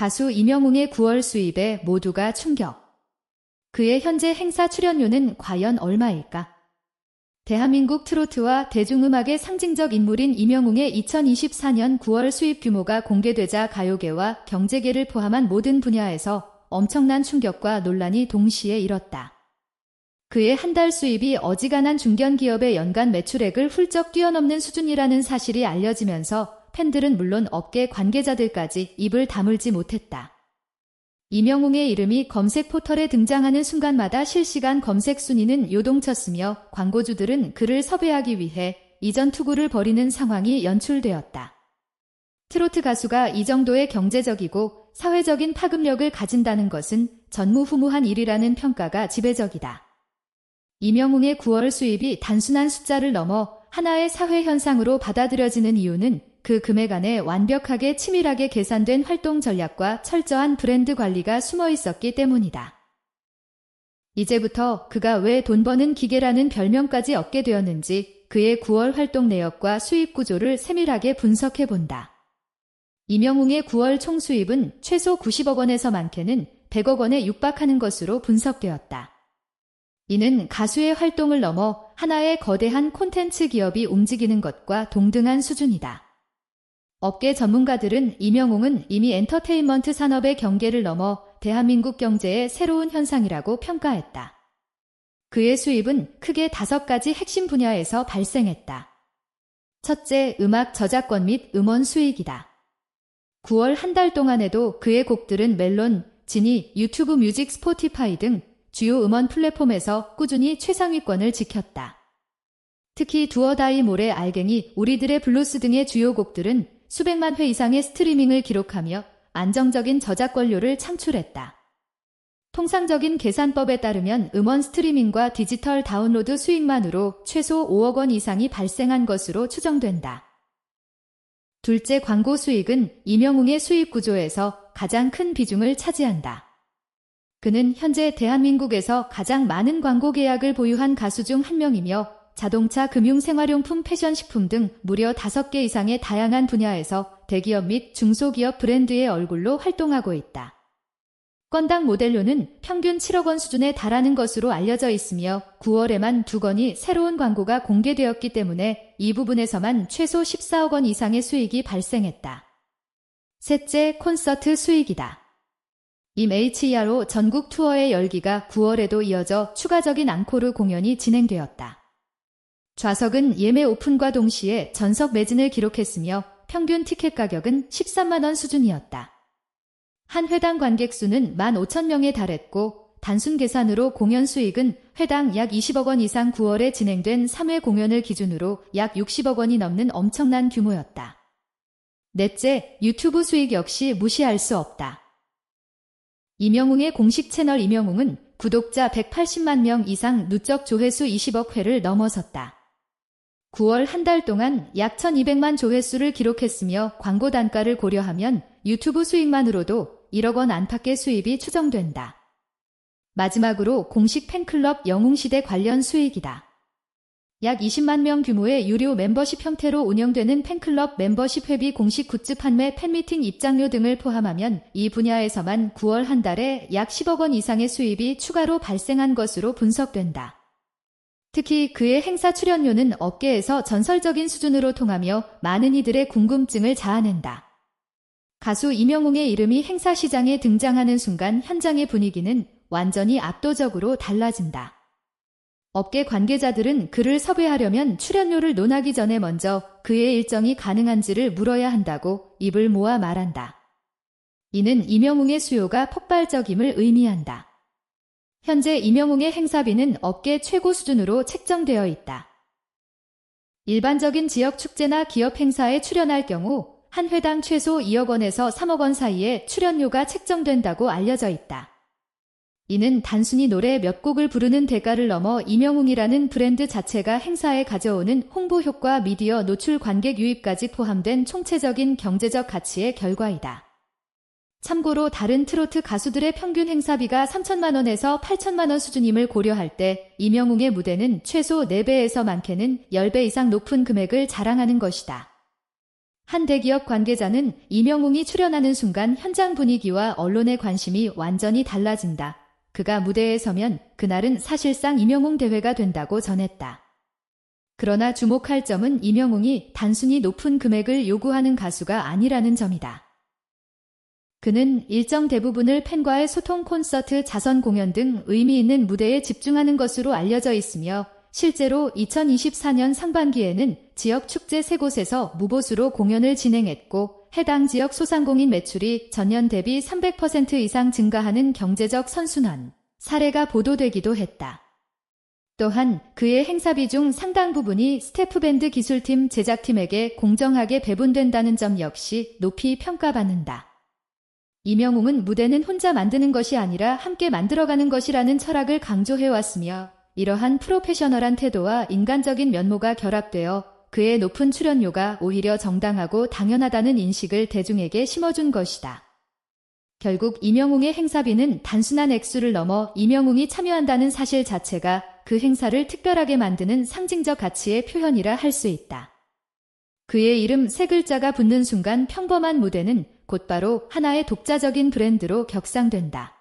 가수 이명웅의 9월 수입에 모두가 충격. 그의 현재 행사 출연료는 과연 얼마일까? 대한민국 트로트와 대중음악의 상징적 인물인 이명웅의 2024년 9월 수입 규모가 공개되자 가요계와 경제계를 포함한 모든 분야에서 엄청난 충격과 논란이 동시에 일었다. 그의 한 달 수입이 어지간한 중견기업의 연간 매출액을 훌쩍 뛰어넘는 수준이라는 사실이 알려지면서 팬들은 물론 업계 관계자들까지 입을 다물지 못했다. 이명웅의 이름이 검색 포털에 등장하는 순간마다 실시간 검색 순위는 요동쳤으며 광고주들은 그를 섭외하기 위해 이전 투구를 벌이는 상황이 연출되었다. 트로트 가수가 이 정도의 경제적이고 사회적인 파급력을 가진다는 것은 전무후무한 일이라는 평가가 지배적이다. 이명웅의 9월 수입이 단순한 숫자를 넘어 하나의 사회 현상으로 받아들여지는 이유는 그 금액 안에 완벽하게 치밀하게 계산된 활동 전략과 철저한 브랜드 관리가 숨어 있었기 때문이다. 이제부터 그가 왜 돈 버는 기계라는 별명까지 얻게 되었는지 그의 9월 활동 내역과 수입 구조를 세밀하게 분석해 본다. 이명웅의 9월 총 수입은 최소 90억 원에서 많게는 100억 원에 육박하는 것으로 분석되었다. 이는 가수의 활동을 넘어 하나의 거대한 콘텐츠 기업이 움직이는 것과 동등한 수준이다. 업계 전문가들은 이명웅은 이미 엔터테인먼트 산업의 경계를 넘어 대한민국 경제의 새로운 현상이라고 평가했다. 그의 수입은 크게 다섯 가지 핵심 분야에서 발생했다. 첫째, 음악 저작권 및 음원 수익이다. 9월 한 달 동안에도 그의 곡들은 멜론, 지니, 유튜브 뮤직 스포티파이 등 주요 음원 플랫폼에서 꾸준히 최상위권을 지켰다. 특히 두어다이 모래 알갱이, 우리들의 블루스 등의 주요 곡들은 수백만 회 이상의 스트리밍을 기록하며 안정적인 저작권료를 창출했다. 통상적인 계산법에 따르면 음원 스트리밍과 디지털 다운로드 수익만으로 최소 5억 원 이상이 발생한 것으로 추정된다. 둘째 광고 수익은 이명웅의 수익 구조에서 가장 큰 비중을 차지한다. 그는 현재 대한민국에서 가장 많은 광고 계약을 보유한 가수 중 한 명이며 자동차, 금융, 생활용품, 패션, 식품 등 무려 5개 이상의 다양한 분야에서 대기업 및 중소기업 브랜드의 얼굴로 활동하고 있다. 건당 모델료는 평균 7억 원 수준에 달하는 것으로 알려져 있으며 9월에만 두 건이 새로운 광고가 공개되었기 때문에 이 부분에서만 최소 14억 원 이상의 수익이 발생했다. 셋째, 콘서트 수익이다. 임 HERO 전국 투어의 열기가 9월에도 이어져 추가적인 앙코르 공연이 진행되었다. 좌석은 예매 오픈과 동시에 전석 매진을 기록했으며 평균 티켓 가격은 13만원 수준이었다. 한 회당 관객 수는 15,000명에 달했고 단순 계산으로 공연 수익은 회당 약 20억 원 이상 9월에 진행된 3회 공연을 기준으로 약 60억 원이 넘는 엄청난 규모였다. 넷째, 유튜브 수익 역시 무시할 수 없다. 이명웅의 공식 채널 이명웅은 구독자 180만 명 이상 누적 조회수 20억 회를 넘어섰다. 9월 한 달 동안 약 1200만 조회수를 기록했으며 광고 단가를 고려하면 유튜브 수익만으로도 1억 원 안팎의 수입이 추정된다. 마지막으로 공식 팬클럽 영웅시대 관련 수익이다. 약 20만 명 규모의 유료 멤버십 형태로 운영되는 팬클럽 멤버십 회비 공식 굿즈 판매 팬미팅 입장료 등을 포함하면 이 분야에서만 9월 한 달에 약 10억 원 이상의 수입이 추가로 발생한 것으로 분석된다. 특히 그의 행사 출연료는 업계에서 전설적인 수준으로 통하며 많은 이들의 궁금증을 자아낸다. 가수 이명웅의 이름이 행사 시장에 등장하는 순간 현장의 분위기는 완전히 압도적으로 달라진다. 업계 관계자들은 그를 섭외하려면 출연료를 논하기 전에 먼저 그의 일정이 가능한지를 물어야 한다고 입을 모아 말한다. 이는 이명웅의 수요가 폭발적임을 의미한다. 현재 이명웅의 행사비는 업계 최고 수준으로 책정되어 있다. 일반적인 지역 축제나 기업 행사에 출연할 경우 한 회당 최소 2억 원에서 3억 원 사이에 출연료가 책정된다고 알려져 있다. 이는 단순히 노래 몇 곡을 부르는 대가를 넘어 이명웅이라는 브랜드 자체가 행사에 가져오는 홍보 효과 미디어 노출 관객 유입까지 포함된 총체적인 경제적 가치의 결과이다. 참고로 다른 트로트 가수들의 평균 행사비가 3천만 원에서 8천만 원 수준임을 고려할 때 이명웅의 무대는 최소 4배에서 많게는 10배 이상 높은 금액을 자랑하는 것이다. 한 대기업 관계자는 이명웅이 출연하는 순간 현장 분위기와 언론의 관심이 완전히 달라진다. 그가 무대에 서면 그날은 사실상 이명웅 대회가 된다고 전했다. 그러나 주목할 점은 이명웅이 단순히 높은 금액을 요구하는 가수가 아니라는 점이다. 그는 일정 대부분을 팬과의 소통 콘서트, 자선 공연 등 의미 있는 무대에 집중하는 것으로 알려져 있으며 실제로 2024년 상반기에는 지역 축제 세 곳에서 무보수로 공연을 진행했고 해당 지역 소상공인 매출이 전년 대비 300% 이상 증가하는 경제적 선순환 사례가 보도되기도 했다. 또한 그의 행사비 중 상당 부분이 스태프밴드 기술팀 제작팀에게 공정하게 배분된다는 점 역시 높이 평가받는다. 이명웅은 무대는 혼자 만드는 것이 아니라 함께 만들어가는 것이라는 철학을 강조해왔으며 이러한 프로페셔널한 태도와 인간적인 면모가 결합되어 그의 높은 출연료가 오히려 정당하고 당연하다는 인식을 대중에게 심어준 것이다. 결국 이명웅의 행사비는 단순한 액수를 넘어 이명웅이 참여한다는 사실 자체가 그 행사를 특별하게 만드는 상징적 가치의 표현이라 할 수 있다. 그의 이름 세 글자가 붙는 순간 평범한 무대는 곧바로 하나의 독자적인 브랜드로 격상된다.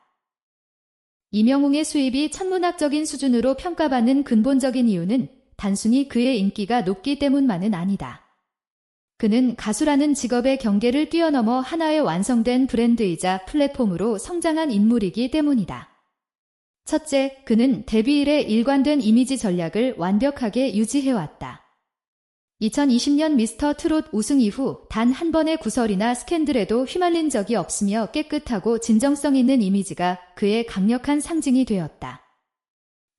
이명웅의 수입이 천문학적인 수준으로 평가받는 근본적인 이유는 단순히 그의 인기가 높기 때문만은 아니다. 그는 가수라는 직업의 경계를 뛰어넘어 하나의 완성된 브랜드이자 플랫폼으로 성장한 인물이기 때문이다. 첫째, 그는 데뷔 이래 일관된 이미지 전략을 완벽하게 유지해왔다. 2020년 미스터 트롯 우승 이후 단 한 번의 구설이나 스캔들에도 휘말린 적이 없으며 깨끗하고 진정성 있는 이미지가 그의 강력한 상징이 되었다.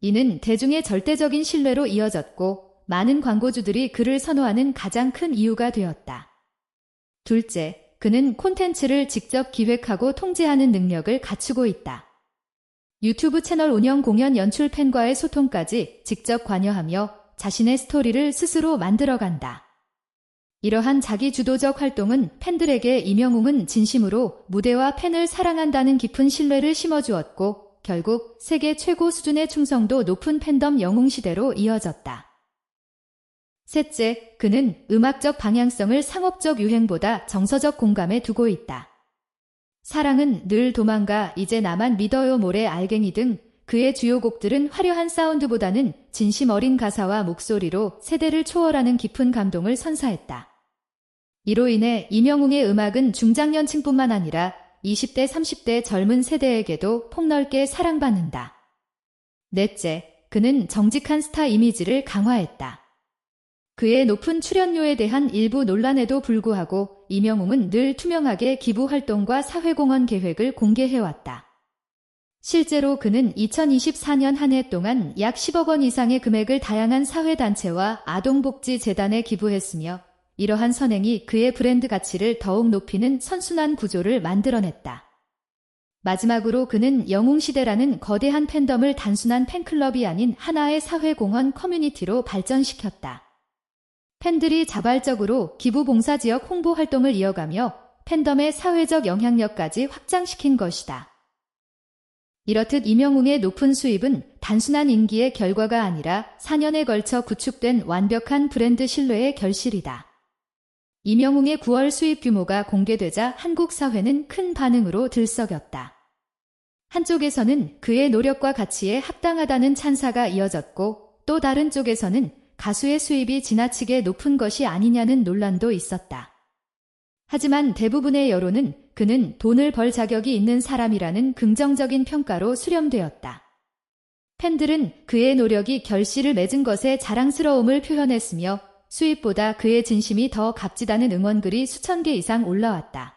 이는 대중의 절대적인 신뢰로 이어졌고 많은 광고주들이 그를 선호하는 가장 큰 이유가 되었다. 둘째, 그는 콘텐츠를 직접 기획하고 통제하는 능력을 갖추고 있다. 유튜브 채널 운영 공연 연출 팬과의 소통까지 직접 관여하며 자신의 스토리를 스스로 만들어간다. 이러한 자기 주도적 활동은 팬들에게 이명웅은 진심으로 무대와 팬을 사랑한다는 깊은 신뢰를 심어주었고 결국 세계 최고 수준의 충성도 높은 팬덤 영웅 시대로 이어졌다. 셋째, 그는 음악적 방향성을 상업적 유행보다 정서적 공감에 두고 있다. 사랑은 늘 도망가 이제 나만 믿어요 모래 알갱이 등 그의 주요 곡들은 화려한 사운드보다는 진심 어린 가사와 목소리로 세대를 초월하는 깊은 감동을 선사했다. 이로 인해 이명웅의 음악은 중장년층뿐만 아니라 20대, 30대 젊은 세대에게도 폭넓게 사랑받는다. 넷째, 그는 정직한 스타 이미지를 강화했다. 그의 높은 출연료에 대한 일부 논란에도 불구하고 이명웅은 늘 투명하게 기부 활동과 사회공헌 계획을 공개해왔다. 실제로 그는 2024년 한 해 동안 약 10억 원 이상의 금액을 다양한 사회단체와 아동복지재단에 기부했으며 이러한 선행이 그의 브랜드 가치를 더욱 높이는 선순환 구조를 만들어냈다. 마지막으로 그는 영웅시대라는 거대한 팬덤을 단순한 팬클럽이 아닌 하나의 사회공헌 커뮤니티로 발전시켰다. 팬들이 자발적으로 기부 봉사 지역 홍보 활동을 이어가며 팬덤의 사회적 영향력까지 확장시킨 것이다. 이렇듯 이명웅의 높은 수입은 단순한 인기의 결과가 아니라 4년에 걸쳐 구축된 완벽한 브랜드 신뢰의 결실이다. 이명웅의 9월 수입 규모가 공개되자 한국 사회는 큰 반응으로 들썩였다. 한쪽에서는 그의 노력과 가치에 합당하다는 찬사가 이어졌고 또 다른 쪽에서는 가수의 수입이 지나치게 높은 것이 아니냐는 논란도 있었다. 하지만 대부분의 여론은 그는 돈을 벌 자격이 있는 사람이라는 긍정적인 평가로 수렴되었다. 팬들은 그의 노력이 결실을 맺은 것에 자랑스러움을 표현했으며 수입보다 그의 진심이 더 값지다는 응원글이 수천 개 이상 올라왔다.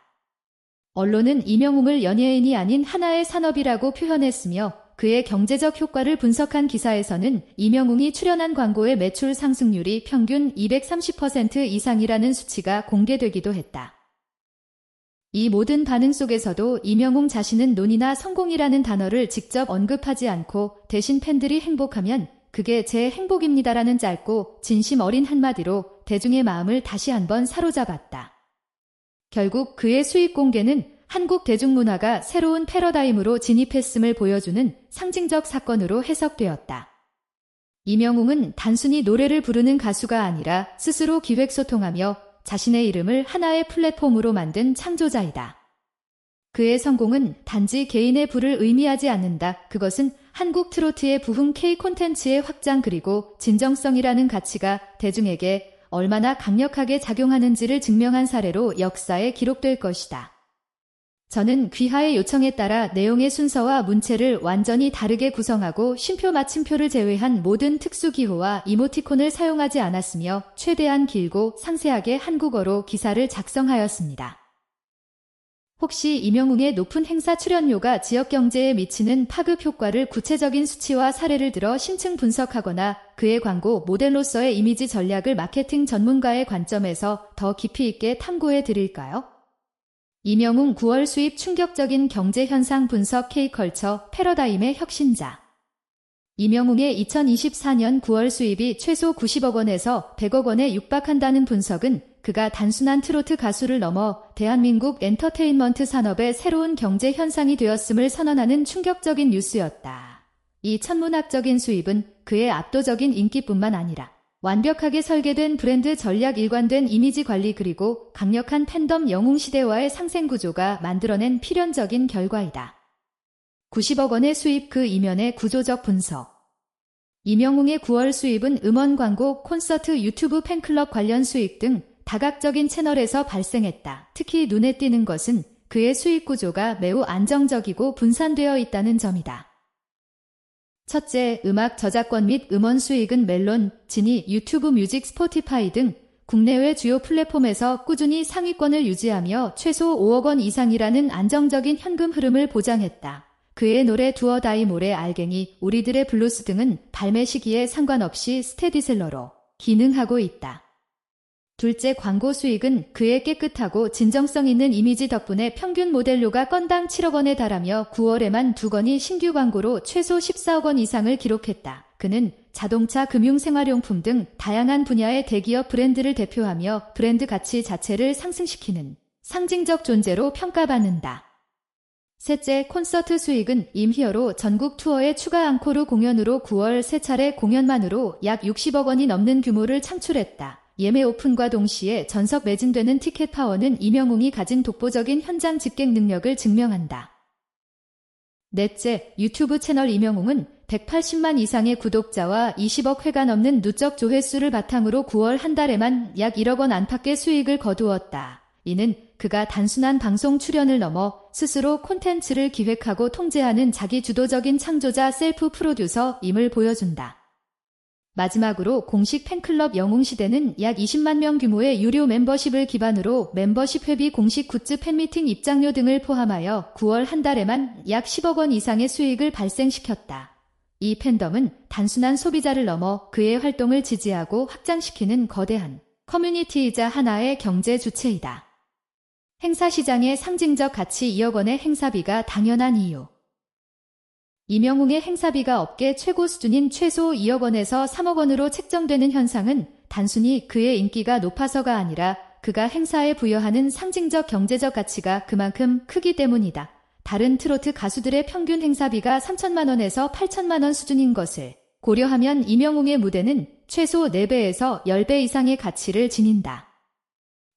언론은 이명웅을 연예인이 아닌 하나의 산업이라고 표현했으며 그의 경제적 효과를 분석한 기사에서는 이명웅이 출연한 광고의 매출 상승률이 평균 230% 이상이라는 수치가 공개되기도 했다. 이 모든 반응 속에서도 이명웅 자신은 논의나 성공이라는 단어를 직접 언급하지 않고 대신 팬들이 행복하면 그게 제 행복입니다라는 짧고 진심 어린 한마디로 대중의 마음을 다시 한번 사로잡았다. 결국 그의 수익 공개는 한국 대중문화가 새로운 패러다임으로 진입했음을 보여주는 상징적 사건으로 해석되었다. 이명웅은 단순히 노래를 부르는 가수가 아니라 스스로 기획 소통하며 자신의 이름을 하나의 플랫폼으로 만든 창조자이다. 그의 성공은 단지 개인의 부를 의미하지 않는다. 그것은 한국 트로트의 부흥 K 콘텐츠의 확장 그리고 진정성이라는 가치가 대중에게 얼마나 강력하게 작용하는지를 증명한 사례로 역사에 기록될 것이다. 저는 귀하의 요청에 따라 내용의 순서와 문체를 완전히 다르게 구성하고 쉼표 마침표를 제외한 모든 특수기호와 이모티콘을 사용하지 않았으며 최대한 길고 상세하게 한국어로 기사를 작성하였습니다. 혹시 임영웅의 높은 행사 출연료가 지역 경제에 미치는 파급 효과를 구체적인 수치와 사례를 들어 심층 분석하거나 그의 광고 모델로서의 이미지 전략을 마케팅 전문가의 관점에서 더 깊이 있게 탐구해 드릴까요? 임영웅 9월 수입 충격적인 경제 현상 분석 K컬처 패러다임의 혁신자. 임영웅의 2024년 9월 수입이 최소 90억 원에서 100억 원에 육박한다는 분석은 그가 단순한 트로트 가수를 넘어 대한민국 엔터테인먼트 산업의 새로운 경제 현상이 되었음을 선언하는 충격적인 뉴스였다. 이 천문학적인 수입은 그의 압도적인 인기뿐만 아니라 완벽하게 설계된 브랜드 전략 일관된 이미지 관리 그리고 강력한 팬덤 영웅 시대와의 상생 구조가 만들어낸 필연적인 결과이다. 90억 원의 수입 그 이면의 구조적 분석. 이명웅의 9월 수입은 음원 광고, 콘서트, 유튜브 팬클럽 관련 수익 등 다각적인 채널에서 발생했다. 특히 눈에 띄는 것은 그의 수익 구조가 매우 안정적이고 분산되어 있다는 점이다. 첫째, 음악 저작권 및 음원 수익은 멜론, 지니, 유튜브 뮤직, 스포티파이 등 국내외 주요 플랫폼에서 꾸준히 상위권을 유지하며 최소 5억 원 이상이라는 안정적인 현금 흐름을 보장했다. 그의 노래 두어 다이 모래 알갱이, 우리들의 블루스 등은 발매 시기에 상관없이 스테디셀러로 기능하고 있다. 둘째 광고 수익은 그의 깨끗하고 진정성 있는 이미지 덕분에 평균 모델료가 건당 7억 원에 달하며 9월에만 두 건이 신규 광고로 최소 14억 원 이상을 기록했다. 그는 자동차, 금융, 생활용품 등 다양한 분야의 대기업 브랜드를 대표하며 브랜드 가치 자체를 상승시키는 상징적 존재로 평가받는다. 셋째, 콘서트 수익은 임히어로 전국 투어의 추가 앙코르 공연으로 9월 세 차례 공연만으로 약 60억 원이 넘는 규모를 창출했다. 예매 오픈과 동시에 전석 매진되는 티켓 파워는 이명웅이 가진 독보적인 현장 집객 능력을 증명한다. 넷째, 유튜브 채널 이명웅은 180만 이상의 구독자와 20억 회가 넘는 누적 조회수를 바탕으로 9월 한 달에만 약 1억 원 안팎의 수익을 거두었다. 이는 그가 단순한 방송 출연을 넘어 스스로 콘텐츠를 기획하고 통제하는 자기 주도적인 창조자 셀프 프로듀서임을 보여준다. 마지막으로 공식 팬클럽 영웅시대는 약 20만 명 규모의 유료 멤버십을 기반으로 멤버십 회비 공식 굿즈 팬미팅 입장료 등을 포함하여 9월 한 달에만 약 10억 원 이상의 수익을 발생시켰다. 이 팬덤은 단순한 소비자를 넘어 그의 활동을 지지하고 확장시키는 거대한 커뮤니티이자 하나의 경제 주체이다. 행사 시장의 상징적 가치 2억 원의 행사비가 당연한 이유. 이명웅의 행사비가 업계 최고 수준인 최소 2억 원에서 3억 원으로 책정되는 현상은 단순히 그의 인기가 높아서가 아니라 그가 행사에 부여하는 상징적 경제적 가치가 그만큼 크기 때문이다. 다른 트로트 가수들의 평균 행사비가 3천만 원에서 8천만 원 수준인 것을 고려하면 이명웅의 무대는 최소 4배에서 10배 이상의 가치를 지닌다.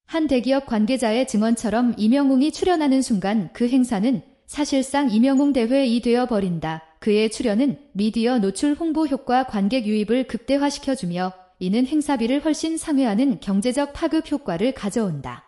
한 대기업 관계자의 증언처럼 이명웅이 출연하는 순간 그 행사는 사실상 이명웅 대회이 되어 버린다. 그의 출연은 미디어 노출 홍보 효과 관객 유입을 극대화시켜주며 이는 행사비를 훨씬 상회하는 경제적 파급 효과를 가져온다.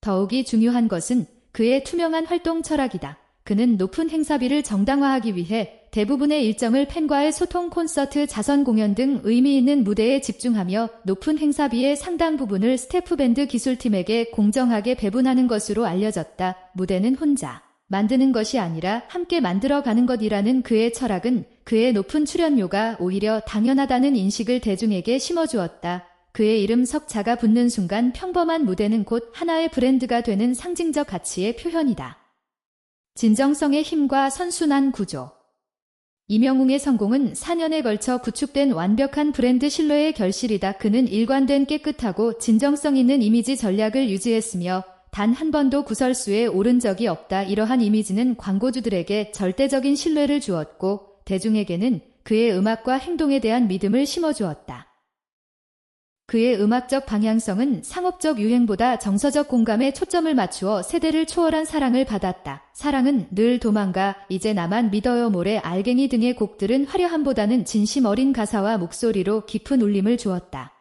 더욱이 중요한 것은 그의 투명한 활동 철학이다. 그는 높은 행사비를 정당화하기 위해 대부분의 일정을 팬과의 소통 콘서트 자선 공연 등 의미 있는 무대에 집중하며 높은 행사비의 상당 부분을 스태프밴드 기술팀에게 공정하게 배분하는 것으로 알려졌다. 무대는 혼자 만드는 것이 아니라 함께 만들어가는 것이라는 그의 철학은 그의 높은 출연료가 오히려 당연하다는 인식을 대중에게 심어주었다. 그의 이름 석자가 붙는 순간 평범한 무대는 곧 하나의 브랜드가 되는 상징적 가치의 표현이다. 진정성의 힘과 선순환 구조 이명웅의 성공은 4년에 걸쳐 구축된 완벽한 브랜드 신뢰의 결실이다. 그는 일관된 깨끗하고 진정성 있는 이미지 전략을 유지했으며 단 한 번도 구설수에 오른 적이 없다. 이러한 이미지는 광고주들에게 절대적인 신뢰를 주었고 대중에게는 그의 음악과 행동에 대한 믿음을 심어주었다. 그의 음악적 방향성은 상업적 유행보다 정서적 공감에 초점을 맞추어 세대를 초월한 사랑을 받았다. 사랑은 늘 도망가, 이제 나만 믿어요 모래 알갱이 등의 곡들은 화려함보다는 진심 어린 가사와 목소리로 깊은 울림을 주었다.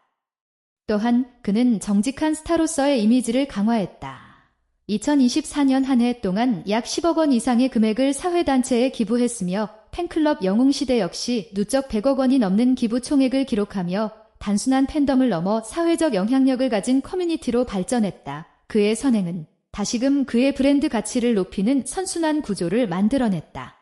또한 그는 정직한 스타로서의 이미지를 강화했다. 2024년 한 해 동안 약 10억 원 이상의 금액을 사회단체에 기부했으며 팬클럽 영웅시대 역시 누적 100억 원이 넘는 기부 총액을 기록하며 단순한 팬덤을 넘어 사회적 영향력을 가진 커뮤니티로 발전했다. 그의 선행은 다시금 그의 브랜드 가치를 높이는 선순환 구조를 만들어냈다.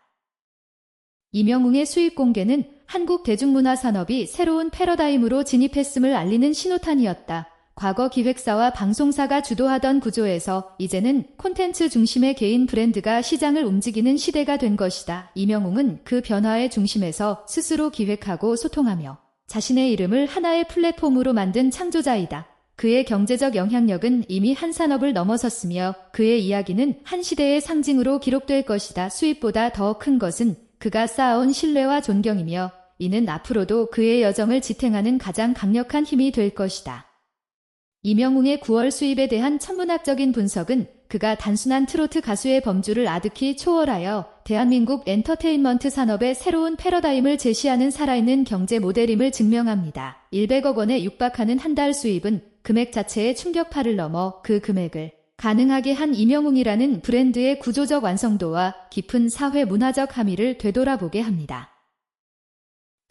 이명웅의 수익 공개는 한국 대중문화 산업이 새로운 패러다임으로 진입했음을 알리는 신호탄이었다. 과거 기획사와 방송사가 주도하던 구조에서 이제는 콘텐츠 중심의 개인 브랜드가 시장을 움직이는 시대가 된 것이다. 이명웅은 그 변화의 중심에서 스스로 기획하고 소통하며 자신의 이름을 하나의 플랫폼으로 만든 창조자이다. 그의 경제적 영향력은 이미 한 산업을 넘어섰으며 그의 이야기는 한 시대의 상징으로 기록될 것이다. 수입보다 더 큰 것은 그가 쌓아온 신뢰와 존경이며 이는 앞으로도 그의 여정을 지탱하는 가장 강력한 힘이 될 것이다. 이명웅의 9월 수입에 대한 천문학적인 분석은 그가 단순한 트로트 가수의 범주를 아득히 초월하여 대한민국 엔터테인먼트 산업의 새로운 패러다임을 제시하는 살아있는 경제 모델임을 증명합니다. 100억 원에 육박하는 한 달 수입은 금액 자체의 충격파를 넘어 그 금액을 가능하게 한 이명웅이라는 브랜드의 구조적 완성도와 깊은 사회 문화적 함의를 되돌아보게 합니다.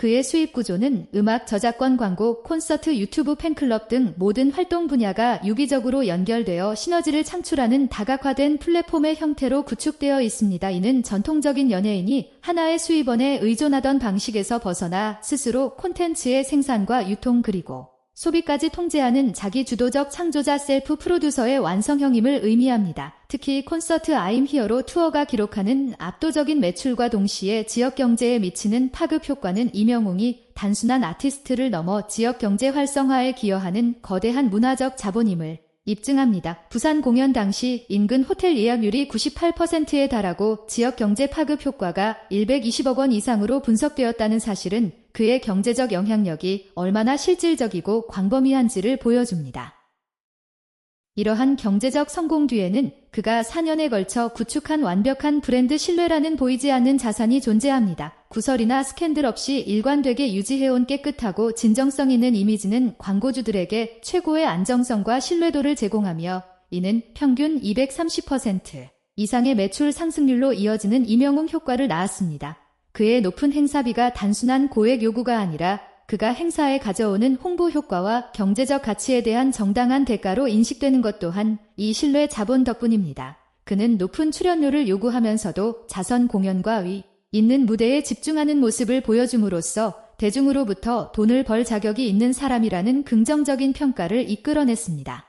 그의 수입 구조는 음악 저작권 광고, 콘서트, 유튜브 팬클럽 등 모든 활동 분야가 유기적으로 연결되어 시너지를 창출하는 다각화된 플랫폼의 형태로 구축되어 있습니다. 이는 전통적인 연예인이 하나의 수입원에 의존하던 방식에서 벗어나 스스로 콘텐츠의 생산과 유통 그리고 소비까지 통제하는 자기 주도적 창조자 셀프 프로듀서의 완성형임을 의미합니다. 특히 콘서트 아임 히어로 투어가 기록하는 압도적인 매출과 동시에 지역 경제에 미치는 파급 효과는 이명웅이 단순한 아티스트를 넘어 지역 경제 활성화에 기여하는 거대한 문화적 자본임을 입증합니다. 부산 공연 당시 인근 호텔 예약률이 98%에 달하고 지역 경제 파급 효과가 120억 원 이상으로 분석되었다는 사실은 그의 경제적 영향력이 얼마나 실질적이고 광범위한지를 보여줍니다. 이러한 경제적 성공 뒤에는 그가 4년에 걸쳐 구축한 완벽한 브랜드 신뢰라는 보이지 않는 자산이 존재합니다. 구설이나 스캔들 없이 일관되게 유지해온 깨끗하고 진정성 있는 이미지는 광고주들에게 최고의 안정성과 신뢰도를 제공하며 이는 평균 230% 이상의 매출 상승률로 이어지는 임영웅 효과를 낳았습니다. 그의 높은 행사비가 단순한 고액 요구가 아니라 그가 행사에 가져오는 홍보 효과와 경제적 가치에 대한 정당한 대가로 인식되는 것 또한 이 신뢰 자본 덕분입니다. 그는 높은 출연료를 요구하면서도 자선 공연과 위 있는 무대에 집중하는 모습을 보여줌으로써 대중으로부터 돈을 벌 자격이 있는 사람이라는 긍정적인 평가를 이끌어냈습니다.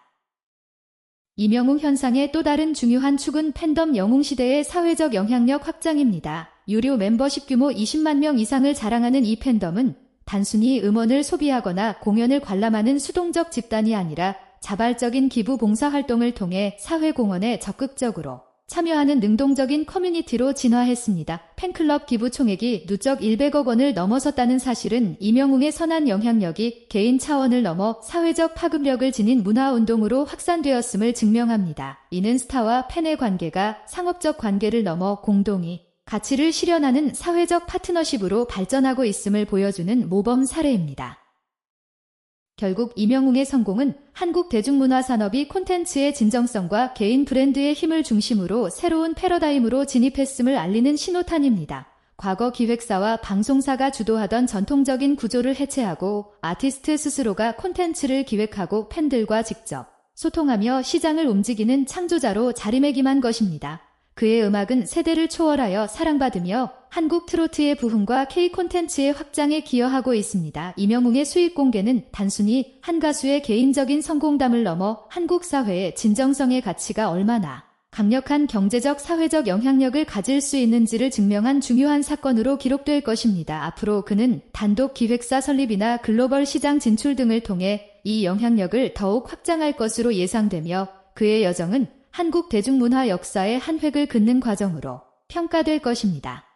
이명웅 현상의 또 다른 중요한 축은 팬덤 영웅 시대의 사회적 영향력 확장입니다. 유료 멤버십 규모 20만 명 이상을 자랑하는 이 팬덤은 단순히 음원을 소비하거나 공연을 관람하는 수동적 집단이 아니라 자발적인 기부 봉사 활동을 통해 사회 공헌에 적극적으로 참여하는 능동적인 커뮤니티로 진화했습니다. 팬클럽 기부 총액이 누적 100억 원을 넘어섰다는 사실은 이명웅의 선한 영향력이 개인 차원을 넘어 사회적 파급력을 지닌 문화운동으로 확산되었음을 증명합니다. 이는 스타와 팬의 관계가 상업적 관계를 넘어 공동이 가치를 실현하는 사회적 파트너십으로 발전하고 있음을 보여주는 모범 사례입니다. 결국 이명웅의 성공은 한국 대중문화 산업이 콘텐츠의 진정성과 개인 브랜드의 힘을 중심으로 새로운 패러다임으로 진입했음을 알리는 신호탄입니다. 과거 기획사와 방송사가 주도하던 전통적인 구조를 해체하고 아티스트 스스로가 콘텐츠를 기획하고 팬들과 직접 소통하며 시장을 움직이는 창조자로 자리매김한 것입니다. 그의 음악은 세대를 초월하여 사랑받으며 한국 트로트의 부흥과 K 콘텐츠의 확장에 기여하고 있습니다. 이명웅의 수익 공개는 단순히 한 가수의 개인적인 성공담을 넘어 한국 사회의 진정성의 가치가 얼마나 강력한 경제적 사회적 영향력을 가질 수 있는지를 증명한 중요한 사건으로 기록될 것입니다. 앞으로 그는 단독 기획사 설립이나 글로벌 시장 진출 등을 통해 이 영향력을 더욱 확장할 것으로 예상되며 그의 여정은 한국 대중문화 역사의 한 획을 긋는 과정으로 평가될 것입니다.